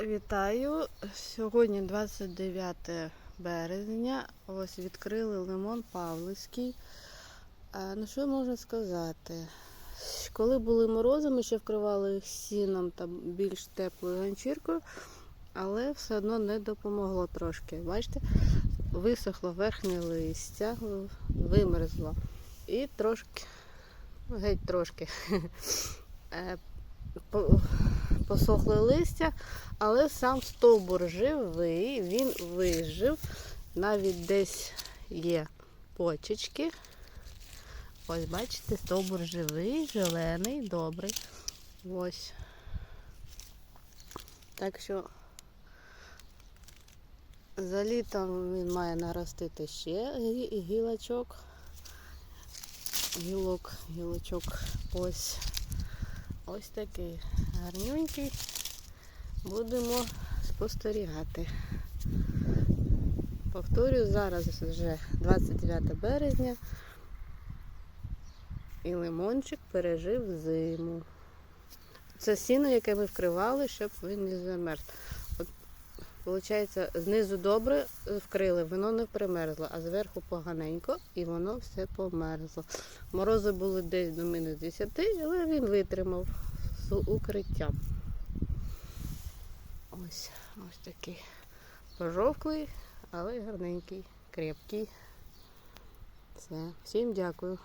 Вітаю! Сьогодні 29 березня. Ось відкрили лимон Павловський. А, ну що можна сказати? Коли були морози, ми ще вкривали їх сіном та більш теплою ганчіркою, але все одно не допомогло трошки. Бачите, висохло верхнє листя, вимерзло. І трошки, геть трошки. по- посохле листя, але сам стовбур живий, він вижив. Навіть десь є почечки. Ось, бачите, стовбур живий, зелений, добрий. Ось. Так що за літом він має наростити ще гілочок. Гілок, гілочок. Ось. Ось такий гарнюнький. Будемо спостерігати. Повторюю, зараз вже 29 березня. І лимончик пережив зиму. Це сіно, яке ми вкривали, щоб він не замерз. Виходить, знизу добре вкрили, воно не примерзло, а зверху поганенько і воно все померзло. Морози були десь до мінус 10, але він витримав з укриттям. Ось, ось такий пожовклий, але гарненький, крепкий. Все. Всім дякую.